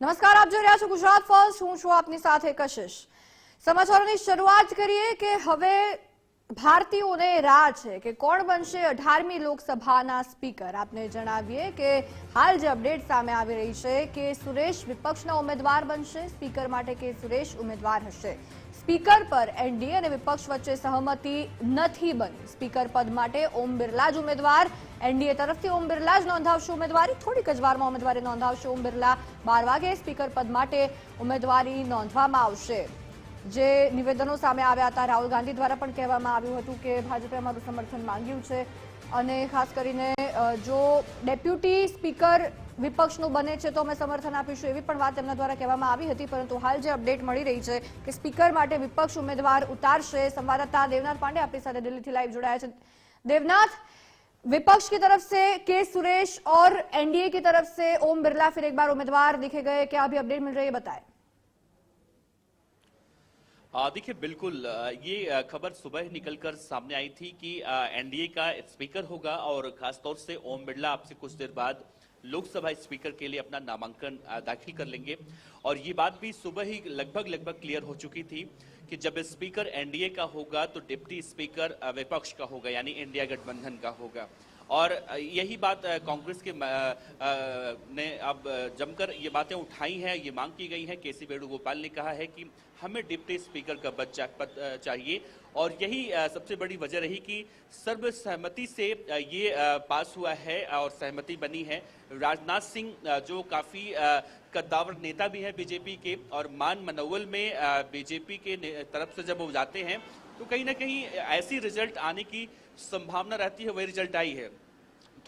નમસ્કાર, આપ જોઈ રહ્યા છો ગુજરાત ફર્સ્ટ. હું છું આપની સાથે કશિશ. સમાચારોની શરૂઆત કરીએ કે હવે ભારતીયોને રાહ છે કે કોણ બનશે અઢારમી લોકસભાના સ્પીકર. આપને જણાવીએ કે હાલ જે અપડેટ સામે આવી રહી છે કે સુરેશ વિપક્ષના ઉમેદવાર બનશે, સ્પીકર માટે કે સુરેશ ઉમેદવાર હશે. સ્પીકર પર એનડીએ અને વિપક્ષ વચ્ચે સહમતિ નથી બની. સ્પીકર પદ માટે ઓમ બિરલા જ ઉમેદવાર, એનડીએ તરફથી ઓમ બિરલા જ નોંધાવશે ઉમેદવારી. થોડીક જ વારમાં ઉમેદવારી નોંધાવશે ઓમ બિરલા. બાર વાગે સ્પીકર પદ માટે ઉમેદવારી નોંધવામાં આવશે. જે નિવેદનો સામે આવ્યા હતા રાહુલ ગાંધી દ્વારા પણ કહેવામાં આવ્યું હતું કે ભાજપે અમારું સમર્થન માંગ્યું છે અને ખાસ કરીને અ, જો ડેપ્યુટી સ્પીકર વિપક્ષનું બને છે તો અમે સમર્થન આપીશું એવી પણ વાત તેમના દ્વારા કહેવામાં આવી હતી પરંતુ હાલ જે અપડેટ મળી રહી છે કે સ્પીકર માટે વિપક્ષ ઉમેદવાર ઉતારશે સંવાદદાતા દેવનાથ પાંડે આપણી સાથે દિલ્હીથી લાઈવ જોડાયા છે देवनाथ विपक्ष की तरफ से के सुरेश और एनडीए की तरफ से ओम बिरला फिर एक बार उम्मीदवार दिखे गए क्या अभी अपडेट मिल रही है बताएं आ, देखिए, बिल्कुल ये खबर सुबह निकलकर सामने आई थी कि एनडीए का स्पीकर होगा और खासतौर से ओम बिरला आपसे कुछ देर बाद लोकसभा स्पीकर के लिए अपना नामांकन दाखिल कर लेंगे। और ये बात भी सुबह ही लगभग लगभग क्लियर हो चुकी थी कि जब स्पीकर एनडीए का होगा तो डिप्टी स्पीकर विपक्ष का होगा, यानी इंडिया गठबंधन का होगा। और यही बात कांग्रेस के ने अब जमकर ये बातें उठाई हैं, ये मांग की गई है। के सी वेणुगोपाल ने कहा है कि हमें डिप्टी स्पीकर का पद चाहिए। और यही सबसे बड़ी वजह रही कि सर्वसहमति से ये पास हुआ है और सहमति बनी है। राजनाथ सिंह जो काफ़ी कद्दावर नेता भी है बीजेपी के और मान मनोवल में बीजेपी के तरफ़ से जब वो जाते हैं तो कहीं ना कहीं ऐसी रिज़ल्ट आने की संभावना रहती है, वही रिज़ल्ट आई है।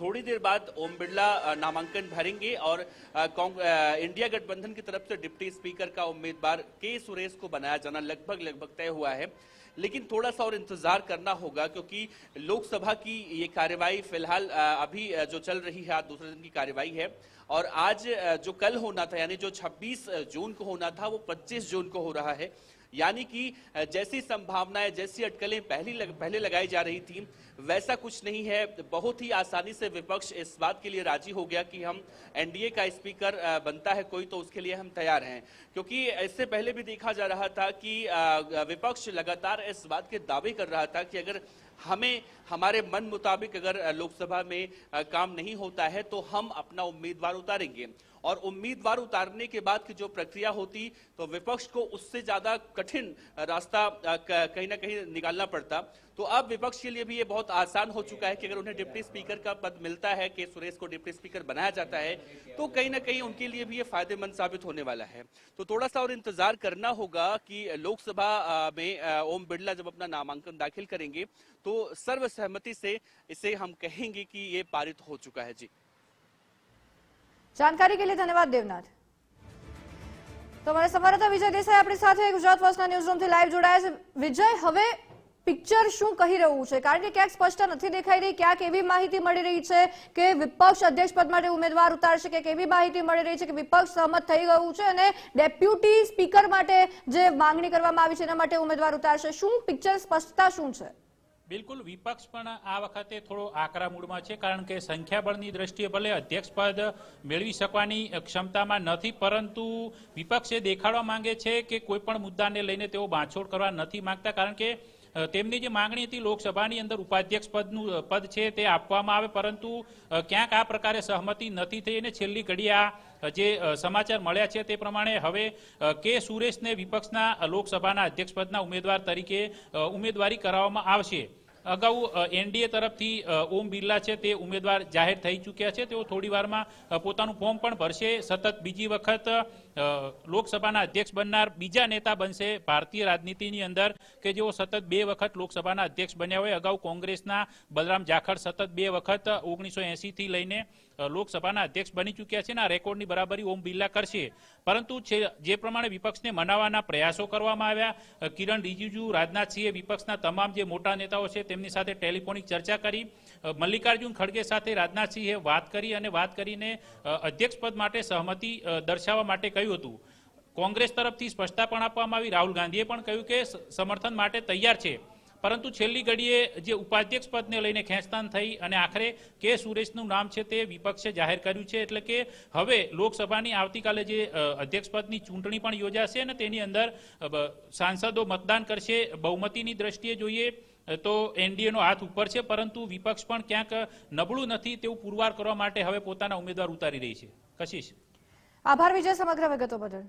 थोड़ी देर बाद ओम बिरला नामांकन भरेंगे और इंडिया गठबंधन की तरफ़ से डिप्टी स्पीकर का उम्मीदवार के सुरेश को बनाया जाना लगभग लगभग तय हुआ है। लेकिन थोड़ा सा और इंतज़ार करना होगा क्योंकि लोकसभा की ये कार्यवाही फ़िलहाल अभी जो चल रही है, आज दूसरे दिन की कार्यवाही है। और आज जो कल होना था, यानी जो 26 जून को होना था, वो 25 जून को हो रहा है। यानी कि जैसी संभावनाएँ जैसी अटकलें पहली लग, पहले लगाई जा रही थी वैसा कुछ नहीं है। बहुत ही आसानी से विपक्ष इस बात के लिए राज़ी हो गया कि हम एनडीए का स्पीकर बनता है कोई तो उसके लिए हम तैयार हैं। क्योंकि इससे पहले भी देखा जा रहा था कि विपक्ष लगातार इस बात के दावे कर रहा था कि अगर हमें हमारे मन मुताबिक अगर लोकसभा में काम नहीं होता है तो हम अपना उम्मीदवार उतारेंगे। और उम्मीदवार उतारने के बाद की जो प्रक्रिया होती तो विपक्ष को उससे ज़्यादा कठिन रास्ता कहीं ना कहीं निकालना पड़ता। तो अब विपक्ष के लिए भी ये बहुत आसान हो चुका है कि अगर उन्हें डिप्टी स्पीकर का पद मिलता है, के सुरेश को डिप्टी स्पीकर बनाया जाता है तो कहीं ना कहीं उनके लिए भी ये फ़ायदेमंद साबित होने वाला है। तो थोड़ा सा और इंतज़ार करना होगा कि लोकसभा में ओम बिरला जब अपना नामांकन दाखिल करेंगे तो सर्वसहमति से इसे हम कहेंगे कि ये पारित हो चुका है। जी। जानकारी के लिए धन्यवाद, देवनाथ। તો અમારા સંવાદદાતા વિજય દેસાઈ આપણી સાથે ગુજરાત ફર્સ્ટના ન્યૂઝરૂમથી લાઈવ જોડાયા છે. વિજય, હવે પિક્ચર શું કહી રહ્યું છે? કારણ કે ક્યાંક સ્પષ્ટ નથી દેખાઈ રહી ક્યાંક એવી માહિતી મળી રહી છે કે વિપક્ષ અધ્યક્ષ પદ માટે ઉમેદવાર ઉતારશે કે એવી માહિતી મળી રહી છે કે વિપક્ષ સહમત થઈ ગયું છે અને ડેપ્યુટી સ્પીકર માટે જે માંગણી કરવામાં આવી છે, એના માટે ઉમેદવાર ઉતારશે. શું પિક્ચર સ્પષ્ટતા શું છે? બિલકુલ વિપક્ષ પણ આ વખતે થોડો આકરા મૂડમાં છે, કારણ કે સંખ્યાબળની દ્રષ્ટિએ ભલે અધ્યક્ષ પદ મેળવી શકવાની ક્ષમતામાં નથી, પરંતુ વિપક્ષ એ દેખાડવા માંગે છે કે કોઈ પણ મુદ્દાને લઈને તેઓ બાંછોડ કરવા નથી માંગતા, કારણ કે તેમની જે માંગણી હતી લોકસભાની અંદર ઉપાધ્યક્ષ પદનું પદ છે તે આપવામાં આવે, પરંતુ ક્યાંક આ પ્રકારે સહમતિ નથી થઈ અને છેલ્લી ઘડી આ જે સમાચાર મળ્યા છે તે પ્રમાણે હવે કે સુરેશને વિપક્ષના લોકસભાના અધ્યક્ષ પદના ઉમેદવાર તરીકે ઉમેદવારી કરાવવામાં આવશે. અગાઉ એનડીએ તરફથી ઓમ બિરલા છે તે ઉમેદવાર જાહેર થઈ ચૂક્યા છે. તેઓ થોડી વારમાં પોતાનું ફોર્મ પણ ભરશે. સતત બીજી વખત લોકસભાના અધ્યક્ષ બનનાર બીજા નેતા બનશે ભારતીય રાજનીતિની અંદર, કે જેઓ સતત બે વખત લોકસભાના અધ્યક્ષ બન્યા હોય. અગાઉ કોંગ્રેસના બલરામ જાખડ સતત બે વખત ઓગણીસો થી લઈને લોકસભાના અધ્યક્ષ બની ચૂક્યા છે અને આ રેકોર્ડની બરાબરી ઓમ બિરલા કરશે. પરંતુ જે પ્રમાણે વિપક્ષને મનાવવાના પ્રયાસો કરવામાં આવ્યા કિરણ રિજિજુ રાજનાથસિંહે વિપક્ષના તમામ જે મોટા નેતાઓ છે તેમની સાથે ટેલિફોનિક ચર્ચા કરી. મલ્લિકાર્જુન ખડગે સાથે રાજનાથસિંહે વાત કરી અને વાત કરીને અધ્યક્ષપદ માટે સહમતિ દર્શાવવા માટે કહ્યું હતું. કોંગ્રેસ તરફથી સ્પષ્ટતા પણ આપવામાં આવી. રાહુલ ગાંધીએ પણ કહ્યું કે સમર્થન માટે તૈયાર છે. પરંતુ છેલ્લી ઘડીએ જે ઉપાધ્યક્ષ પદને લઈને ખેંચતાણ થઈ અને આખરે કે સુરેશનું નામ છે તે વિપક્ષે જાહેર કર્યું છે, એટલે કે હવે લોકસભાની આવતીકાલે જે અધ્યક્ષ પદની ચૂંટણી પણ યોજાશે અને તેની અંદર સાંસદો મતદાન કરશે, બહુમતીની દ્રષ્ટિએ જોઈએ તો એનડીએનો હાથ ઉપર છે, પરંતુ વિપક્ષ પણ ક્યાંક નબળું નથી તેવું પુરવાર કરવા માટે હવે પોતાના ઉમેદવાર ઉતારી રહી છે. કશિશ. આભાર વિજય, સમગ્ર વિગતો બદલ.